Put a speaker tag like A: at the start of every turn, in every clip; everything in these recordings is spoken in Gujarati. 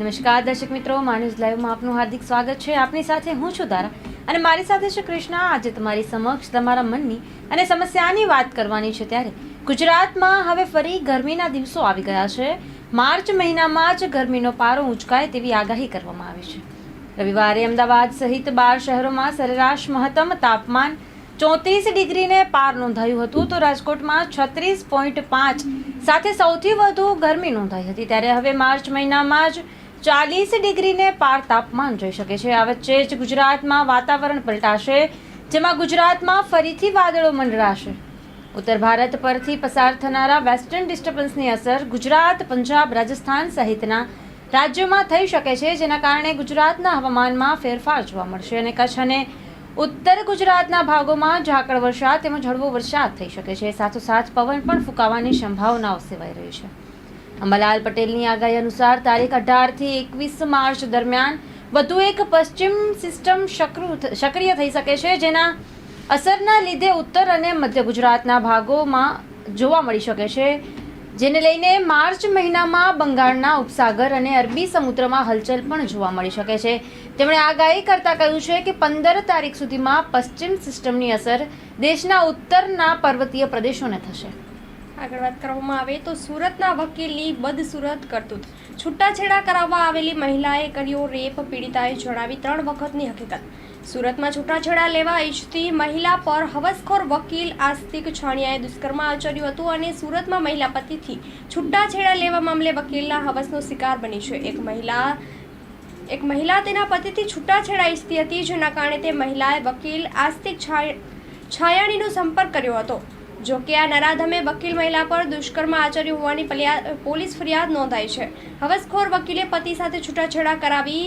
A: નમસ્કાર દર્શક મિત્રો માન્યુઝ લાઈવમાં આપનું હાર્દિક સ્વાગત છે. આપની સાથે હું છું તારા અને મારી સાથે છે કૃષ્ણા. આજે તમારી સમક્ષ, તમારા મનની અને સમસ્યાની વાત કરવાની છે ત્યારે ગુજરાતમાં હવે ફરી ગરમીના દિવસો આવી ગયા છે. માર્ચ મહિનામાં જ ગરમીનો પારો ઊંચકાય તેવી આગાહી કરવામાં આવી છે. રવિવારે અમદાવાદ સહિત બાર શહેરોમાં સરેરાશ મહત્તમ તાપમાન ચોત્રીસ ડિગ્રીને પાર નોંધાયું હતું તો રાજકોટમાં છત્રીસ પોઈન્ટ પાંચ સાથે સૌથી વધુ ગરમી નોંધાઈ હતી. ત્યારે હવે માર્ચ મહિનામાં જ ચાલીસ ડિગ્રીને પાર તાપમાન જઈ શકે છે. આ વચ્ચે જ ગુજરાતમાં વાતાવરણ પલટાશે, જેમાં ગુજરાતમાં ફરીથી વાદળો મંડરાશે. ઉત્તર ભારત પરથી પસાર થનારા વેસ્ટર્ન ડિસ્ટર્બન્સની અસર ગુજરાત, પંજાબ, રાજસ્થાન સહિતના રાજ્યોમાં થઈ શકે છે, જેના કારણે ગુજરાતના હવામાનમાં ફેરફાર જોવા મળશે અને કચ્છ અને ઉત્તર ગુજરાતના ભાગોમાં ઝાકળ વરસાદ તેમજ હળવો વરસાદ થઈ શકે છે. સાથોસાથ પવન પણ ફૂંકાવાની સંભાવનાઓ સેવાઈ રહી છે. અંબાલાલ પટેલની આગાહી અનુસાર તારીખ અઢારથી એકવીસ માર્ચ દરમિયાન વધુ એક પશ્ચિમ સિસ્ટમ સક્રિય થઈ શકે છે, જેના અસરના લીધે ઉત્તર અને મધ્ય ગુજરાતના ભાગોમાં જોવા મળી શકે છે. જેને લઈને માર્ચ મહિનામાં બંગાળના ઉપસાગર અને અરબી સમુદ્રમાં હલચલ પણ જોવા મળી શકે છે. તેમણે આગાહી કરતા કહ્યું છે કે પંદર તારીખ સુધીમાં પશ્ચિમ સિસ્ટમની અસર દેશના ઉત્તરના પર્વતીય પ્રદેશોને થશે.
B: આગળ વાત કરવામાં આવે તો સુરતના વકીલની બદસુરત કરતૂત. છૂટાછેડા કરાવવા આવેલી મહિલાએ કર્યો રેપ, પીડિતાએ જણાવી ત્રણ વખતની હકીકત. સુરતમાં છૂટાછેડા લેવા ઈચ્છતી મહિલા પર હવસખોર વકીલ આસ્તિક છાણિયાએ દુષ્કર્મ આચર્યું હતું અને સુરતમાં મહિલા પતિથી છૂટાછેડા લેવા મામલે વકીલના હવસનો શિકાર બની છે. એક મહિલા એક મહિલા તેના પતિથી છૂટાછેડા ઈચ્છતી હતી, જેના કારણે તે મહિલાએ વકીલ આસ્તિક છાય- છાયાણીનો સંપર્ક કર્યો હતો. જો કે આ નરાધમે વકીલ મહિલા પર દુષ્કર્મ આચર્યું હોવાની પોલીસ ફરિયાદ નોંધાઈ છે. હવસખોર વકીલે પતિ સાથે છૂટાછેડા કરાવી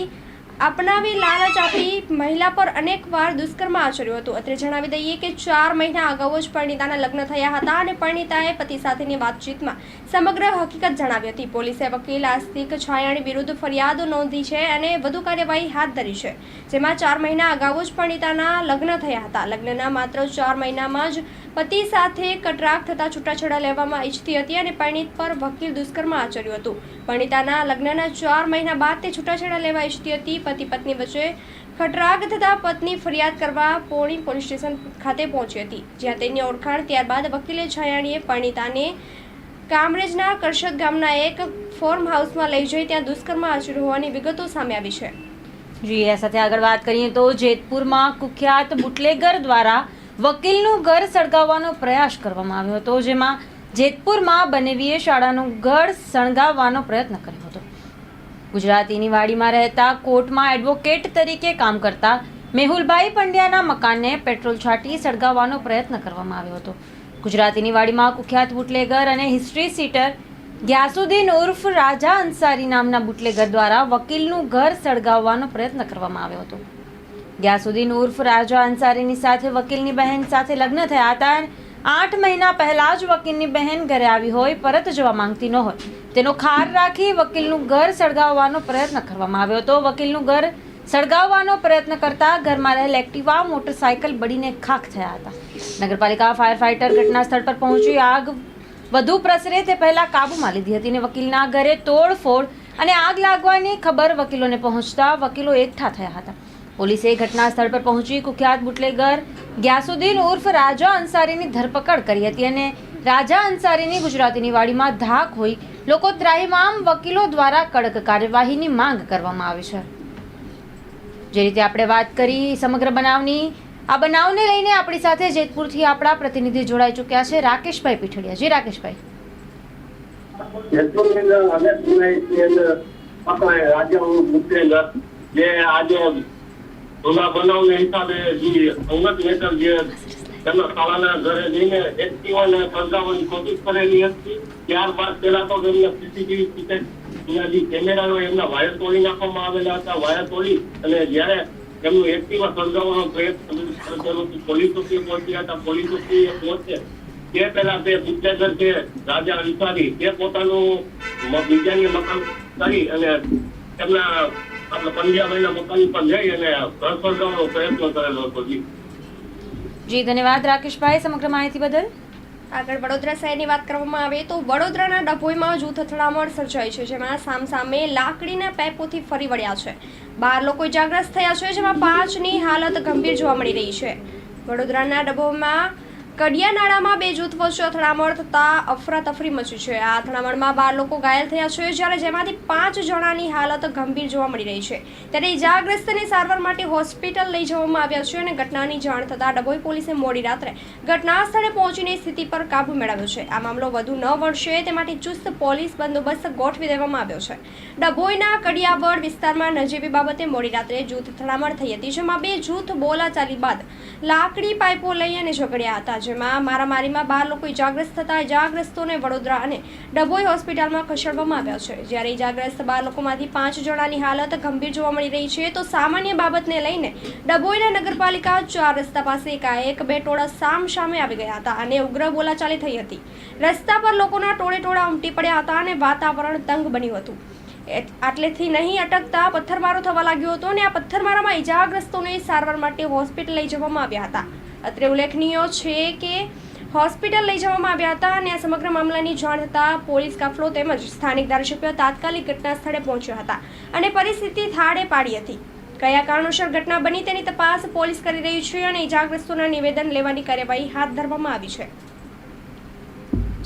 B: અપનાવી લાલચ આપી મહિલા પર અનેકવાર દુષ્કર્મ આચર્યું હતું. અત્રે જણાવી દઈએ કે ચાર મહિના અગાઉ જ પરિણીતાના લગ્ન થયા હતા અને પરિણીતાએ પતિ સાથેની વાતચીતમાં સમગ્ર હકીકત જણાવી હતી. પોલીસે વકીલ આસ્તિક છાયાણી વિરુદ્ધ ફરિયાદ નોંધી છે અને વધુ કાર્યવાહી હાથ ધરી છે, જેમાં ચાર મહિના અગાઉ જ પરિણીતાના લગ્ન થયા હતા. લગ્નના માત્ર ચાર મહિનામાં જ પતિ સાથે કટરાક થતાં છૂટાછેડા લેવામાં ઈચ્છતી હતી અને પરિણીત પર વકીલ દુષ્કર્મ આચર્યું હતું. પરિણીતાના લગ્નના ચાર મહિના બાદ તે છૂટાછેડા લેવા ઈચ્છતી હતી પતિ પત્ની વચ્ચે ખટરાગ થતા પત્ની ફરિયાદ કરવા પોણી પોલીસ સ્ટેશન ખાતે પહોંચી હતી, જ્યાં તેની ઓળખાણ ત્યારબાદ વકીલે છાયાણીએ પરિણીતાને કામરેજના કરશદ ગામના એક ફોર્મ હાઉસમાં લઈ જઈ ત્યાં દુષ્કર્મ આચર્યું હોવાની વિગતો સામે આવી છે.
A: જી આ સાથે આગળ વાત કરીએ તો જેતપુરમાં કુખ્યાત બુટલેગર દ્વારા વકીલનું ઘર સળગાવવાનો પ્રયાસ કરવામાં આવ્યો હતો, જેમાં જેતપુરમાં બનેવીએ શાળાનું ઘર સળગાવવાનો પ્રયત્ન કર્યો. ગુજરાતીની વાડીમાં રહેતા કોર્ટમાં એડવોકેટ તરીકે કામ કરતા મેહુલભાઈ પંડ્યાના મકાનને પેટ્રોલ છાંટી સળગાવવાનો પ્રયત્ન કરવામાં આવ્યો હતો. ગુજરાતીની વાડીમાં કુખ્યાત બુટલેગર અને હિસ્ટ્રી સીટર ગ્યાસુદ્દીન ઉર્ફ રાજા અંસારી નામના બુટલેગર દ્વારા વકીલનું ઘર સળગાવવાનો પ્રયત્ન કરવામાં આવ્યો હતો. ગ્યાસુદ્દીન ઉર્ફ રાજા અંસારીની સાથે વકીલની બહેન સાથે લગ્ન થયા હતા આઠ મહિના પહેલા જ વકીલની બહેન ઘરે આવી હોય, પરત જવા માંગતી ન હોય. તેનો ખાર રાખી વકીલનું ઘર સળગાવવાનો પ્રયત્ન કરવામાં આવ્યો હતો. વકીલનું ઘર સળગાવવાનો પ્રયત્ન કરતા ઘરમાં રહેલ એક્ટિવા, મોટરસાયકલ બળીને ખાખ થયા હતા. નગરપાલિકા ફાયર ફાઇટર ઘટના સ્થળ પર પહોંચી આગ વધુ પ્રસરે તે પહેલા કાબૂમાં લીધી હતી અને વકીલના ઘરે તોડફોડ અને આગ લાગવાની ખબર વકીલોને પહોંચતા વકીલો એકઠા થયા હતા. પોલીસે ઘટના સ્થળ પર પહોંચી કુખ્યાત બુટલેગર ગ્યાસુદ્દીન ઉર્ફ રાજા અંસારીની ધરપકડ કરી હતી અને રાજા અંસારીની ગુજરાતીની વાડીમાં ધાક હોઈ લોકો ત્રાહિમામ વકીલો દ્વારા કડક કાર્યવાહીની માંગ કરવામાં આવી છે. જે રીતે આપણે વાત કરી સમગ્ર બનાવની, આ બનાવને લઈને આપણી સાથે જેતપુરથી આપણા પ્રતિનિધિ જોડાઈ ચૂક્યા છે, રાકેશભાઈ પીઠડિયા. જી, રાકેશભાઈ.
C: જે આજે જૂના બનાવને હિસાબે જે સંગત નેતર જે તેમના શાળાના ઘરે જઈને એક્ટિવાને સળગાવવાની કોશિશ કરેલી હતી, ત્યારબાદ પેલા તો એમને સીસીટીવી ફૂટેજ જે કેમેરાઓ, એમના વાયર તોડી નાખવામાં આવેલા હતા. વાયર તોડી અને જ્યારે એમનું એક્ટિવા સળગાવવાનો પ્રયત્ન પોલીસ ચોકીએ પહોંચ્યા હતા. પોલીસ ચોકીએ પહોંચે તે પહેલા તે બુટલેગર છે રાજા અંસારી તે પોતાનું બીજાની મકાન કરી અને એમના આપણે પંજાબીના મકાન પર જઈ અને ઘર સળગાવવાનો પ્રયત્ન કરેલો હતો જી.
A: જી ધન્યવાદ રાકેશભાઈ સમગ્ર માહિતી બદલ.
B: આગળ વડોદરા શહેરની વાત કરવામાં આવે તો વડોદરાના ડભોઈમાં જૂથ અથડામણ સર્જાઈ છે જેમાં સામસામે લાકડીના પેપોથી ફરી વળ્યા છે. બાર લોકો ઇજાગ્રસ્ત થયા છે જેમાં પાંચની હાલત ગંભીર જોવા મળી રહી છે. વડોદરાના ડભોઈમાં કડિયાનાળામાં બે જૂથ વચ્ચે અથડામણ થતાં અફરાતફરી મચી છે. આ અથડામણમાં બાર લોકો ઘાયલ થયા છે, જ્યારે જેમાંથી પાંચ જણાની હાલત ગંભીર જોવા મળી રહી છે. ત્યારે ઇજાગ્રસ્તને સારવાર માટે હોસ્પિટલ લઈ જવામાં આવ્યા છે અને ઘટનાની જાણ થતાં ડભોઈ પોલીસે મોડી રાત્રે ઘટના સ્થળે પહોંચીને સ્થિતિ પર કાબુ મેળવ્યો છે. આ મામલો વધુ ન વળશે તે માટે ચુસ્ત પોલીસ બંદોબસ્ત ગોઠવી દેવામાં આવ્યો છે. ડભોઈના કડિયાવડ વિસ્તારમાં નજીવી બાબતે મોડી રાત્રે જૂથ અથડામણ થઈ હતી, જેમાં બે જૂથ બોલાચાલી બાદ લાકડી પાઇપો લઈ અને ઝઘડ્યા હતા જેમાં મારામારીમાં બાર લોકો ઇજાગ્રસ્ત થતા ઇજાગ્રસ્તોને વડોદરા અને ડભોઈ હોસ્પિટલમાં ખસેડવામાં આવ્યા છે. જ્યારે ઇજાગ્રસ્ત બાર લોકોમાંથી પાંચ જણાની હાલત ગંભીર જોવા મળી રહી છે, તો સામાન્ય બાબતને લઈને ડભોઈના નગરપાલિકા ચાર રસ્તા પાસે એકાએક બે ટોળા સામ સામે આવી ગયા હતા અને ઉગ્ર બોલાચાલી થઈ હતી. રસ્તા પર લોકોના ટોળે ટોળા ઉમટી પડ્યા હતા અને વાતાવરણ તંગ બન્યું હતું. આટલેથી નહીં અટકતા પથ્થરમારો થવા લાગ્યો હતો અને આ પથ્થરમારામાં ઇજાગ્રસ્તોને સારવાર માટે હોસ્પિટલ લઈ જવામાં આવ્યા હતા. અત્રે ઉલ્લેખનીય છે કે હોસ્પિટલ લઈ જવામાં આવ્યા હતા અને આ સમગ્ર મામલાની જાણ થતાં પોલીસ કાફલો તેમજ સ્થાનિક ધારાસભ્યો તાત્કાલિક ઘટના સ્થળે પહોંચ્યા હતા અને પરિસ્થિતિ થાળે પાડી હતી. કયા કારણોસર ઘટના બની તેની તપાસ પોલીસ કરી રહી છે અને ઇજાગ્રસ્તોના નિવેદન લેવાની કાર્યવાહી હાથ ધરવામાં આવી છે.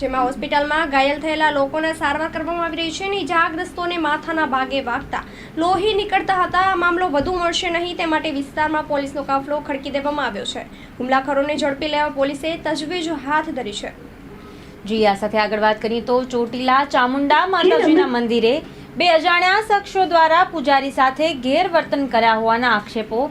B: જેમાં હોસ્પિટલમાં ઘાયલ થયેલા લોકોને સારવાર કરવામાં આવી રહી છે અને ઇજાગ્રસ્તોને માથાના ભાગે વાગતા લોહી નીકળતા હતા. આ મામલો વધુ મળશે નહીં, તે માટે વિસ્તારમાં પોલીસનો કાફલો ખડકી દેવામાં આવ્યો છે. હુમલાખોરોને ઝડપી લેવા પોલીસે તજવીજ હાથ ધરી છે.
A: જી, આ સાથે આગળ વાત કરીએ તો ચોટીલા ચામુંડા માતાજીના મંદિરે બે અજાણ્યા શખ્સો દ્વારા પૂજારી સાથે ગેરવર્તન કર્યા હોવાના આક્ષેપો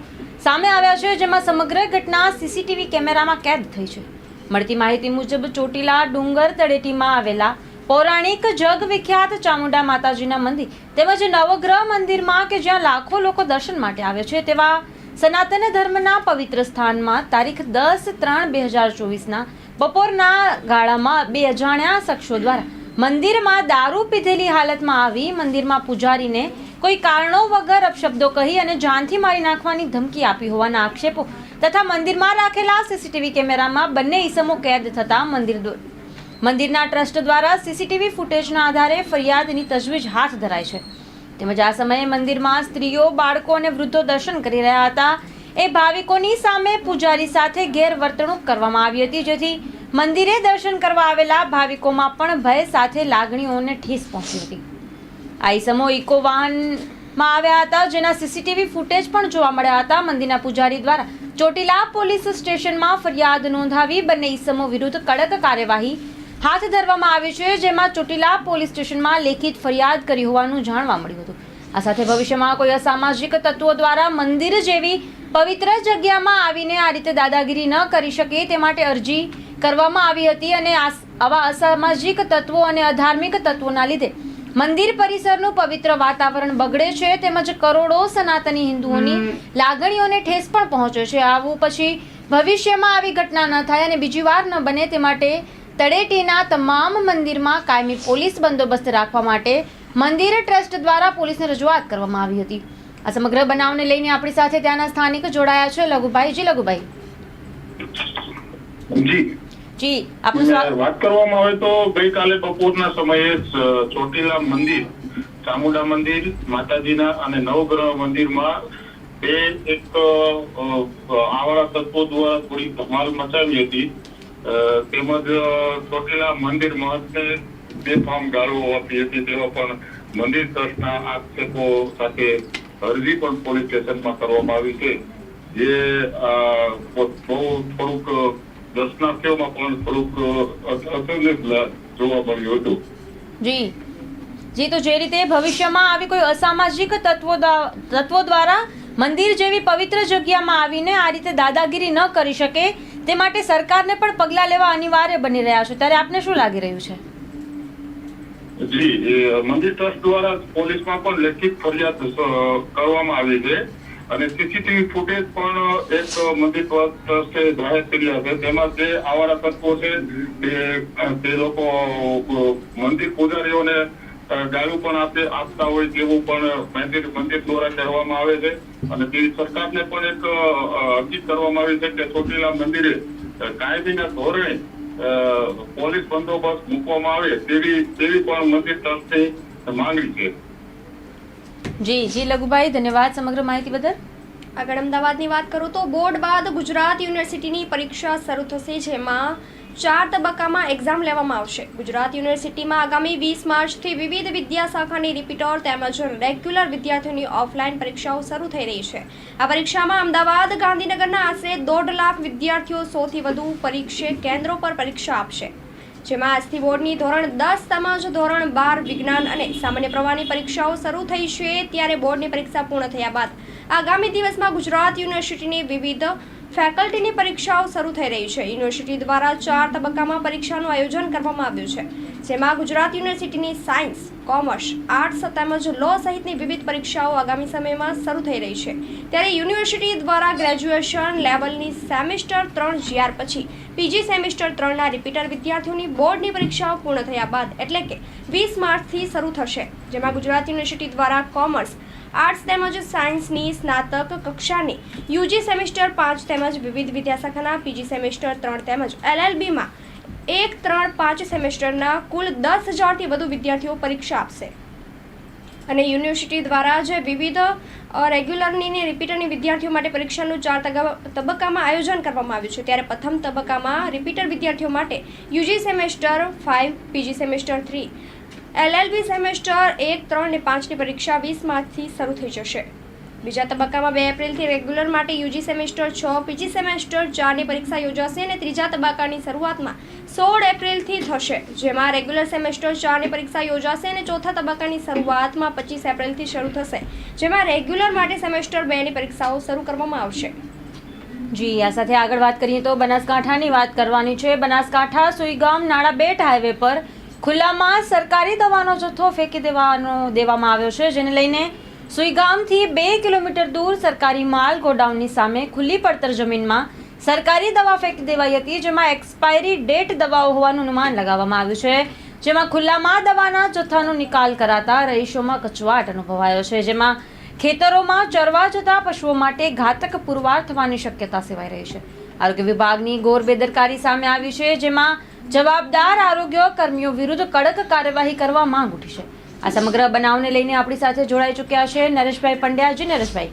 A: સામે આવ્યા છે, જેમાં સમગ્ર ઘટના સીસીટીવી કેમેરામાં કેદ થઈ છે. મળતી માહિતી મુજબ ચોટીલા ડુંગર તળેટીમાં આવેલા પૌરાણિક જગ વિખ્યાત ચામુંડા માતાજીના મંદિર તેમજ નવગ્રહ મંદિરમાં કે જ્યાં લાખો લોકો દર્શન માટે આવે છે તેવા સનાતન ધર્મના પવિત્ર સ્થાનમાં તારીખ દસ ત્રણ બે હજાર ચોવીસના બપોરના ગાળામાં બે અજાણ્યા શખ્સો દ્વારા મંદિરમાં દારૂ પીધેલી હાલતમાં આવી મંદિરમાં પૂજારીને કોઈ કારણો વગર અપશબ્દો કહી અને જાનથી મારી નાખવાની ધમકી આપી હોવાના આક્ષેપો તથા મંદિરમાં રાખેલા સીસીટીવી કેમેરામાં બંને ઈસમો કેદ થતા મંદિર મંદિરના ટ્રસ્ટ દ્વારા સીસીટીવી ફૂટેજના આધારે ફરિયાદની તજવીજ હાથ ધરાઈ છે. તેમજ આ સમયે મંદિરમાં સ્ત્રીઓ, બાળકો અને વૃદ્ધો દર્શન કરી રહ્યા હતા. એ ભાવિકોની સામે પૂજારી સાથે ગેરવર્તણૂક કરવામાં આવી હતી, જેથી મંદિરે દર્શન કરવા આવેલા ભાવિકોમાં પણ ભય સાથે લાગણીઓને ઠીસ પહોંચી હતી. આ ઈસમો ઇકો વાહનમાં આવ્યા હતા, જેના સીસીટીવી ફૂટેજ પણ જોવા મળ્યા હતા. મંદિરના પૂજારી દ્વારા ચોટીલા પોલીસ સ્ટેશનમાં ફરિયાદ નોંધાવી બંને ઈસમો વિરુદ્ધ કડક કાર્યવાહી હાથ ધરવામાં આવી છે, જેમાં ચોટીલા પોલીસ સ્ટેશનમાં લેખિત ફરિયાદ કરી હોવાનું જાણવા મળ્યું હતું. આ સાથે ભવિષ્યમાં કોઈ અસામાજિક તત્વો દ્વારા મંદિર જેવી પવિત્ર જગ્યામાં આવીને આ રીતે દાદાગીરી ન કરી શકે તે માટે અરજી કરવામાં આવી હતી અને આવા અસામાજિક તત્વો અને અધાર્મિક તત્વોના લીધે મંદિર પરિસરનું પવિત્ર વાતાવરણ બગડે છે તેમજ કરોડો સનાતની હિન્દુઓની લાગણીઓને ઠેસ પણ પહોંચે છે. આવું પછી ભવિષ્યમાં આવી ઘટના ન થાય અને બીજી વાર ન બને તે માટે તળેટીના તમામ મંદિરમાં કાયમી પોલીસ બંદોબસ્ત રાખવા માટે મંદિર ટ્રસ્ટ દ્વારા પોલીસને રજૂઆત કરવામાં આવી હતી. આ સમગ્ર બનાવને લઈને આપણી સાથે ત્યાંના સ્થાનિક જોડાયા છે લઘુભાઈ. જી લઘુભાઈ.
D: જી.
A: જી આપનું
D: વાત કરવામાં આવે તો ગઈકાલે બપોરના સમયે ચોટીલા મંદિર ચામુંડા મંદિર માતાજીના અને નવગ્રહ મંદિરમાં બે એક અ, તત્વો દ્વારા થોડી ધમાલ મચાવી હતી. તેમજ ચોટીલા મંદિર મહંતને બેફામ ગાળો આપી હતી. તેવા પણ મંદિર ટ્રસ્ટના આક્ષેપો સાથે અરજી પણ પોલીસ સ્ટેશનમાં કરવામાં આવી છે. જે બહુ થોડુંક દર્શનાર્થીઓમાં પણ થોડુંક અ, જોવા મળ્યું હતું.
A: જી. જી તો જે રીતે ભવિષ્યમાં આવી કોઈ અસામાજિક તત્વો તત્વો દ્વારા મંદિર જેવી પવિત્ર જગ્યામાં આવીને આ રીતે દાદાગીરી ન કરી શકે તે માટે સરકારને પણ પગલાં લેવા અનિવાર્ય બની રહ્યા છે. ત્યારે આપને શું લાગી રહ્યું છે?
D: જી મંદિર ટ્રસ્ટ દ્વારા પોલીસમાં પણ લેખિત ફરિયાદ કરવામાં આવી છે. અને સીસીટીવી ફૂટેજ પણ એક મંદિર ટ્રસ્ટે જાહેર કર્યા છે. તેમાં જે આવારા તત્વો છે, તે લોકો મંદિર પૂજારીઓને ગાળું પણ આપે, આપતા હોય તેવું પણ મંદિર મંદિર દ્વારા કહેવામાં આવે છે. અને તે સરકારને પણ એક અરજી કરવામાં આવી છે કે ચોટીલા મંદિરે કાયદીના ધોરણે પોલીસ બંદોબસ્ત મૂકવામાં આવે તેવી તેવી પણ મંદિર ટ્રસ્ટની માંગણી છે.
A: જી જી, લઘુભાઈ, ધન્યવાદ સમગ્ર માહિતી બદલ.
B: આગળ અમદાવાદની વાત કરું તો બોર્ડ બાદ ગુજરાત યુનિવર્સિટીની પરીક્ષા શરૂ થશે, જેમાં ચાર તબક્કામાં એક્ઝામ લેવામાં આવશે. ગુજરાત યુનિવર્સિટીમાં આગામી વીસ માર્ચથી વિવિધ વિદ્યાશાખાની રિપીટર તેમજ રેગ્યુલર વિદ્યાર્થીઓની ઓફલાઈન પરીક્ષાઓ શરૂ થઈ રહી છે. આ પરીક્ષામાં અમદાવાદ, ગાંધીનગરના આશરે દોઢ લાખ વિદ્યાર્થીઓ સૌથી વધુ પરીક્ષે કેન્દ્રો પર પરીક્ષા આપશે. જેમાં આજથી બોર્ડની ધોરણ દસ તેમજ ધોરણ બાર વિજ્ઞાન અને સામાન્ય પ્રવાહની પરીક્ષાઓ શરૂ થઈ છે. ત્યારે બોર્ડની પરીક્ષા પૂર્ણ થયા બાદ આગામી દિવસમાં ગુજરાત યુનિવર્સિટીની વિવિધ ફેકલ્ટીની પરીક્ષાઓ શરૂ થઈ રહી છે. યુનિવર્સિટી દ્વારા ચાર તબક્કામાં પરીક્ષાનું આયોજન કરવામાં આવ્યું છે. જેમાં ગુજરાત યુનિવર્સિટીની સાયન્સ, કોમર્સ, આર્ટ્સ તેમજ લો સહિતની વિવિધ પરીક્ષાઓ આગામી સમયમાં શરૂ થઈ રહી છે. ત્યારે યુનિવર્સિટી દ્વારા ગ્રેજ્યુએશન લેવલની સેમિસ્ટર ત્રણ જીઆર પછી પીજી સેમિસ્ટર ત્રણના રિપીટર વિદ્યાર્થીઓની બોર્ડની પરીક્ષાઓ પૂર્ણ થયા બાદ એટલે કે વીસ માર્ચથી શરૂ થશે. જેમાં ગુજરાત યુનિવર્સિટી દ્વારા કોમર્સ આર્ટ્સ તેમજ સાયન્સની સ્નાતક કક્ષાની યુજી સેમિસ્ટર પાંચ તેમજ વિવિધ વિદ્યાશાખાના પીજી સેમિસ્ટર ત્રણ તેમજ એલએલબીમાં એક, ત્રણ, પાંચ સેમેસ્ટરના કુલ દસ હજારથી વધુ વિદ્યાર્થીઓ પરીક્ષા આપશે. અને યુનિવર્સિટી દ્વારા જે વિવિધ રેગ્યુલરની રિપીટરની વિદ્યાર્થીઓ માટે પરીક્ષાનું ચાર તબક્કામાં આયોજન કરવામાં આવ્યું છે. ત્યારે પ્રથમ તબક્કામાં રિપીટર વિદ્યાર્થીઓ માટે UG semester five PG semester three LLB semester એક, ત્રણ ને પાંચની પરીક્ષા વીસ માર્ચથી શરૂ થઈ જશે. બીજા તબક્કામાં બે એપ્રિલથી રેગ્યુલર માટે યુજી સેમેસ્ટર છ, પીજી સેમેસ્ટર ચારની પરીક્ષા યોજાશે અને ત્રીજા તબક્કાની શરૂઆતમાં સોળ એપ્રિલથી થશે, જેમાં રેગ્યુલર સેમેસ્ટર ચારની પરીક્ષા યોજાશે અને ચોથા તબક્કાની શરૂઆતમાં પચીસ એપ્રિલથી શરૂ થશે, જેમાં રેગ્યુલર માટે સેમેસ્ટર બેની પરીક્ષાઓ શરૂ કરવામાં આવશે.
A: જી, આ સાથે આગળ વાત કરીએ તો બનાસકાંઠાની વાત કરવાની છે. બનાસકાંઠા, સુઈગામ, નાળાબેટ હાઈવે પર ખુલ્લામાં સરકારી દવાનો જથ્થો ફેંકી દેવાનો દેવામાં આવ્યો છે, જેને લઈને સુઈગામથી બે કિલોમીટર દૂર સરકારી માલ ગોડાઉનની સામે ખુલ્લી પડતર જમીનમાં સરકારી દવા ફેંકી દેવાઈ હતી, જેમાં એક્સપાયરી ડેટ દવાઓ હોવાનું અનુમાન લગાવવામાં આવ્યું છે. જેમાં ખુલ્લામાં દવાના જથ્થાનો નિકાલ કરાતા રહીશોમાં કચવાટ અનુભવાયો છે, જેમાં ખેતરોમાં ચરવા જતા પશુઓ માટે ઘાતક પુરવાર થવાની શક્યતા સેવાઈ રહી છે. આરોગ્ય વિભાગની ગોર બેદરકારી સામે આવી છે, જેમાં જવાબદાર આરોગ્ય કર્મીઓ વિરુદ્ધ કડક કાર્યવાહી કરવા માંગ ઉઠી છે. આ સમગ્ર બનાવને લઈને આપણી સાથે જોડાઈ ચૂક્યા છે નરેશભાઈ પંડ્યાજી. નરેશભાઈ.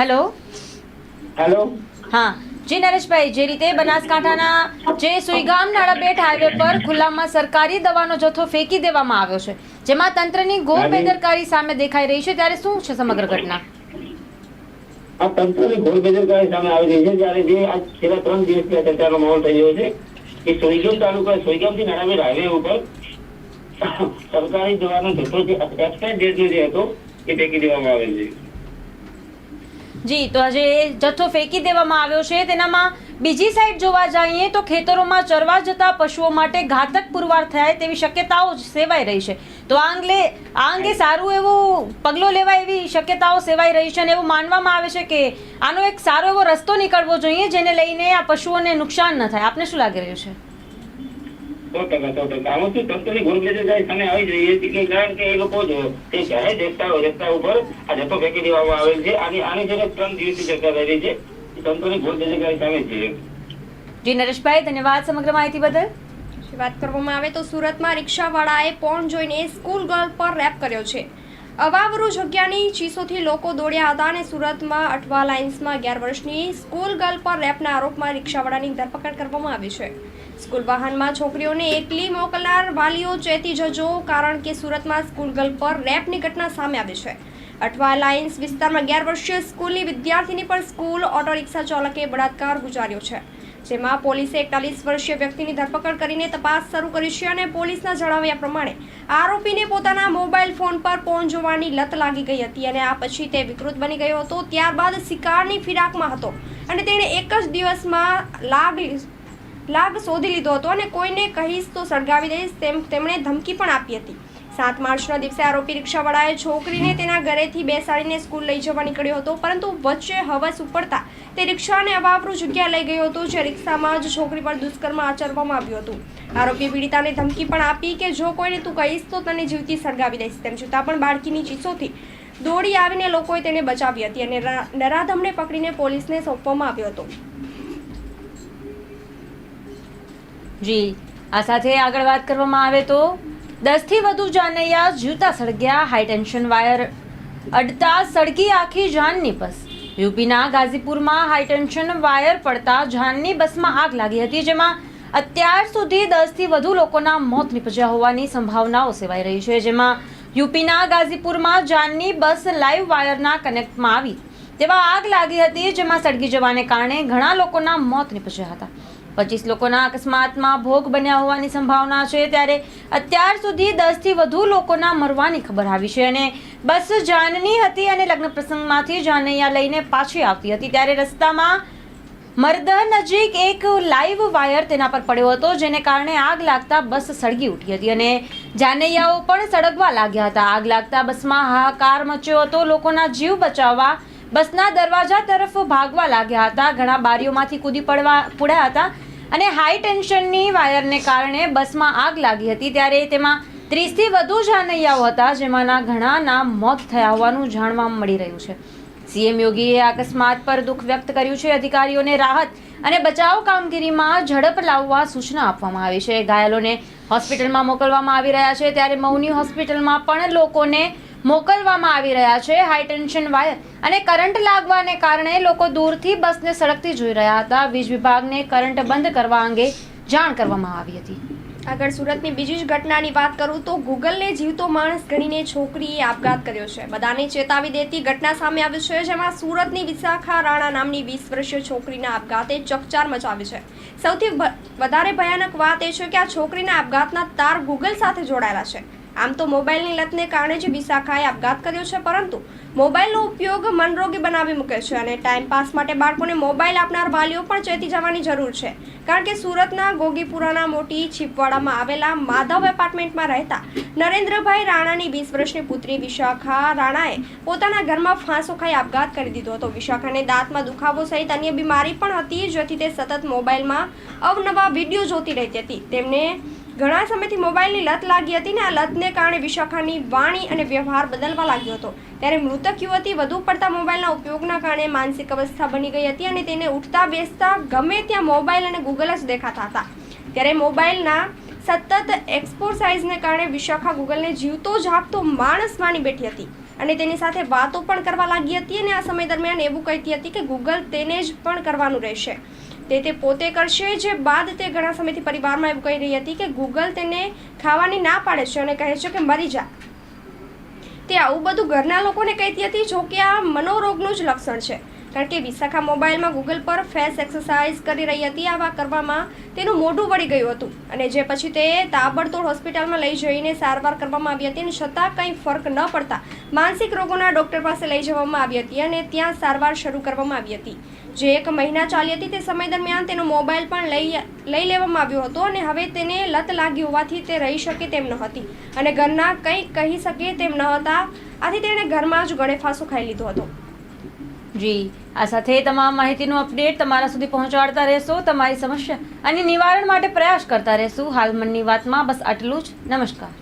A: હેલો
C: હેલો
A: હા. જી નરેશભાઈ જે રીતે બનાસકાંઠાના જે સુઈગામ નાળાબેટ હાઈવે પર ખુલ્લામાં સરકારી દવાનો જથ્થો ફેંકી દેવામાં આવ્યો છે જેમાં તંત્રની
C: ગોર.
A: બેદરકારી સામે દેખાઈ રહી છે ત્યારે શું છે સમગ્ર ઘટના?
C: આ તંત્રની ઘોર બેદરકારી સામે આવી રહી છે, જ્યારે જે આ છેલ્લા ત્રણ દિવસથી આ ચર્ચાનો માહોલ થઈ રહ્યો છે કે સોઈગામ તાલુકા, સોઈગામથી નાણાબેર હાઈવે ઉપર સરકારી દવાનો જથ્થો જે એક્સપાયર ડેટનો જે હતો, એ ફેંકી દેવામાં આવેલ છે.
A: જી, તો આજે જથ્થો ફેંકી દેવામાં આવ્યો છે. તેનામાં બીજી સાઈડ જોવા જઈએ તો ખેતરોમાં ચરવા જતા પશુઓ માટે ઘાતક પુરવાર થાય તેવી શક્યતાઓ સેવાઈ રહી છે. તો આ અંગે આ અંગે સારું એવું પગલો લેવાય એવી શક્યતાઓ સેવાઈ રહી છે અને એવું માનવામાં આવે છે કે આનો એક સારો એવો રસ્તો નીકળવો જોઈએ જેને લઈને આ પશુઓને નુકસાન ન થાય. આપને શું લાગી રહ્યું છે?
C: આવી જઈએ કારણ કે એ લોકો જો તે જાહેર રસ્તા રસ્તા ઉપર આ જથ્થો ફેંકી દેવામાં આવેલ છે. આની આની જે ત્રણ દિવસની ચર્ચા થઈ રહી છે. એ ઘોર બેદરકારી સામે છે?
A: જી નરેશભાઈ ધન્યવાદ સમગ્ર માહિતી બદલ.
B: વાત કરવામાં આવે તો સુરતમાં રિક્ષાવાળાએ પોર્ન જોઈને સ્કૂલ ગર્લ પર રેપ કર્યો છે. અવાવરૂ જગ્યાની ચીસોથી લોકો દોડ્યા હતા અને સુરતમાં અઠવા લાઇન્સમાં અગિયાર વર્ષની સ્કૂલ ગર્લ પર રેપના આરોપમાં રિક્ષાવાળાની ધરપકડ કરવામાં આવી છે. સ્કૂલ વાહનમાં છોકરીઓને એકલી મોકલનાર વાલીઓ ચેતી જજો કારણ કે સુરતમાં સ્કૂલ ગર્લ પર રેપની ઘટના સામે આવી છે. અઠવા લાઇન્સ વિસ્તારમાં અગિયાર વર્ષીય સ્કૂલની વિદ્યાર્થીની પર સ્કૂલ ઓટો રિક્ષા ચાલકે બળાત્કાર ગુજાર્યો છે. જેમાં પોલીસે એકતાલીસ વર્ષીય વ્યક્તિની ધરપકડ કરીને તપાસ શરૂ કરી છે અને પોલીસના જણાવ્યા પ્રમાણે આરોપીને પોતાના મોબાઈલ ફોન પર પોન જોવાની લત લાગી ગઈ હતી અને આ પછી તે વિકૃત બની ગયો હતો. ત્યારબાદ શિકારની ફિરાકમાં હતો અને તેણે એક જ દિવસમાં લાગ લાગ શોધી લીધો હતો અને કોઈને કહીશ તો સળગાવી દઈશ તેમ તેમણે ધમકી પણ આપી હતી. સાત માર્ચના દિવસે આરોપી રિક્ષાવાળાએ છોકરીને તેના ઘરેથી બેસાડીને સ્કૂલ લઈ જવા નીકળ્યો હતો પરંતુ વચ્ચે હવસ ઉપડતા તે રિક્ષાને અવાવરૂ જગ્યા લઈ ગયો હતો જે રિક્ષામાં જ છોકરી પર દુષ્કર્મ આચરવામાં આવ્યું હતું. આરોપી પીડિતાને ધમકી પણ આપી કે જો કોઈને તું કહીશ તો તને જીવતી સળગાવી દઈશ. તેમ છતાં પણ બાળકીની ચીસોથી દોડી આવીને લોકોએ તેને બચાવી હતી અને નરાધમને પકડીને પોલીસને સોંપવામાં આવ્યો હતો.
A: જી આ સાથે આગળ વાત કરવામાં આવે તો? દસથી વધુ જાનૈયા જીવતા સળગ્યા હાઈ ટેન્શન વાયર અડતા, સળગી આખી જાનની બસ યુપીના ગાઝીપુરમાં હાઈટેન્શન વાયર પડતા જાનની બસમાં આગ લાગી હતી, જેમાં અત્યાર સુધી દસથી વધુ લોકોના મોત નીપજ્યા હોવાની સંભાવનાઓ સેવાઈ રહી છે, જેમાં યુપીના ગાઝીપુરમાં જાનની બસ લાઈવ વાયરના કનેક્ટમાં આવી. તેવા આગ લાગી હતી, જેમાં સળગી જવાને કારણે ઘણા લોકોના મોત નીપજ્યા હતા. પચીસ લોકોના અકસ્માતમાં ભોગ બન્યા હોવાની સંભાવના છે ત્યારે અત્યાર સુધી દસથી વધુ લોકોના મરવાની ખબર આવી છે અને બસ જાનની હતી અને લગ્ન પ્રસંગમાંથી જાનૈયા લઈને પાછી આવતી હતી ત્યારે રસ્તામાં મરદન નજીક એક લાઈવ વાયર તેના પર પડ્યો હતો, જેને કારણે આગ લાગતા બસ સળગી ઉઠી હતી અને જાનૈયાઓ પણ સળગવા લાગ્યા હતા. આગ લાગતા બસમાં હાહાકાર મચ્યો હતો, લોકોના જીવ બચાવવા બસના દરવાજા તરફ ભાગવા લાગ્યા હતા. ઘણા બારીઓમાંથી કૂદી પડવા પડ્યા હતા. અને હાઈ ટેન્શનની વાયરને કારણે બસમાં આગ લાગી હતી ત્યારે તેમાં ત્રીસથી વધુ જાનૈયાઓ હતા, જેમાંના ઘણાના મોત થયા હોવાનું જાણવા મળી રહ્યું છે. સીએમ યોગીએ અકસ્માત પર દુઃખ વ્યક્ત કર્યું છે. અધિકારીઓને રાહત અને બચાવ કામગીરીમાં ઝડપ લાવવા સૂચના આપવામાં આવી છે. ઘાયલોને હોસ્પિટલમાં મોકલવામાં આવી રહ્યા છે. ત્યારે મૌની હોસ્પિટલમાં પણ લોકોને મોકલવામાં આવી રહ્યા છે. હાઈ ટેન્શન વાયર અને કરંટ લાગવાને કારણે લોકો દૂરથી બસને સળગતી જોઈ રહ્યા હતા. વીજ વિભાગને કરંટ બંધ કરવા અંગે જાણ કરવામાં આવી હતી.
B: આગળ સુરતની બીજી જ ઘટનાની વાત કરું તો ગૂગલને જીવતો માણસ ગણીને છોકરીએ આપઘાત કર્યો છે. બધાને ચેતાવી દેતી ઘટના સામે આવી છે, જેમાં સુરતની વિશાખા રાણા નામની વીસ વર્ષીય છોકરીના આપઘાતે ચકચાર મચાવી છે. સૌથી વધારે ભયાનક વાત એ છે કે આ છોકરીના આપઘાતના તાર ગૂગલ સાથે જોડાયેલા છે. આમ તો મોબાઈલની લતને કારણે જ વિશાખાએ આપઘાત કર્યો છે, પરંતુ મોબાઈલનો ઉપયોગ મનરોગી બનાવી મૂકે છે અને ટાઈમ પાસ માટે બાળકોને મોબાઈલ આપનાર વાલીઓ પણ ચેતી જવાની જરૂર છે. કારણ કે સુરતના ગોગીપુરાના મોટી છીપવાડામાં આવેલા માધવ એપાર્ટમેન્ટમાં રહેતા નરેન્દ્રભાઈ રાણાની વીસ વર્ષની પુત્રી વિશાખા રાણાએ પોતાના ઘરમાં ફાંસો ખાઈ આપઘાત કરી દીધો હતો. વિશાખાને દાંતમાં દુખાવો સહિત અન્ય બીમારી પણ હતી, જેથી તે સતત મોબાઈલમાં અવનવા વીડિયો જોતી રહેતી હતી. તેમને ઘણા સમયથી મોબાઈલની લત લાગી હતી ને આ લતને કારણે વિશાખાની વાણી અને વ્યવહાર બદલવા લાગ્યો હતો. ત્યારે મૃતક યુવતી વધુ પડતા મોબાઈલના ઉપયોગના કારણે માનસિક અવસ્થા બની ગઈ હતી અને તેને ઉઠતા બેસતા ગમે ત્યાં મોબાઈલ અને ગૂગલ જ દેખાતા હતા. ત્યારે મોબાઈલના સતત એક્સપોસાઇઝને કારણે વિશાખા ગૂગલને જીવતો જાગતો માણસ માની બેઠી હતી અને તેની સાથે વાતો પણ કરવા લાગી હતી અને આ સમય દરમિયાન એવું કહેતી હતી કે ગૂગલ તેને જ પણ કરવાનું રહેશે. તે તે પોતે કરશે જે બાદ તે ઘણા સમયથી પરિવારમાં એવું કહી રહી હતી કે ગૂગલ તેને ખાવાની ના પાડે છે અને કહે છે કે મરી જા. તે આવું બધું ઘરના લોકોને કહેતી હતી જો કે આ મનોરોગનું જ લક્ષણ છે. કારણ કે વિશાખા મોબાઈલમાં ગૂગલ પર ફેસ એક્સરસાઇઝ કરી રહી હતી, આવા કરવામાં તેનું મોઢું વળી ગયું હતું. અને જે પછી તે તાબડતોડ હોસ્પિટલમાં લઈ જઈને સારવાર કરવામાં આવી હતી અને છતાં કંઈ ફરક ન પડતા માનસિક રોગોના ડૉક્ટર પાસે લઈ જવામાં આવી હતી અને ત્યાં સારવાર શરૂ કરવામાં આવી હતી. જે એક મહિના ચાલી હતી તે સમય દરમિયાન તેનો મોબાઈલ પણ લઈ લઈ લેવામાં આવ્યો હતો અને હવે તેને લત લાગી હોવાથી તે રહી શકે તેમ ન હતી અને ઘરના કંઈ કહી શકે તેમ ન હતા. આથી તેણે ઘરમાં જ ગળે ખાઈ લીધો હતો.
A: જી, આ સાથે તમામ માહિતીનું અપડેટ તમારા સુધી પહોંચાડતા રહેશો. તમારી સમસ્યા અને નિવારણ માટે પ્રયાસ કરતા રહેશું. હાલ મનની વાતમાં બસ આટલું જ. નમસ્કાર.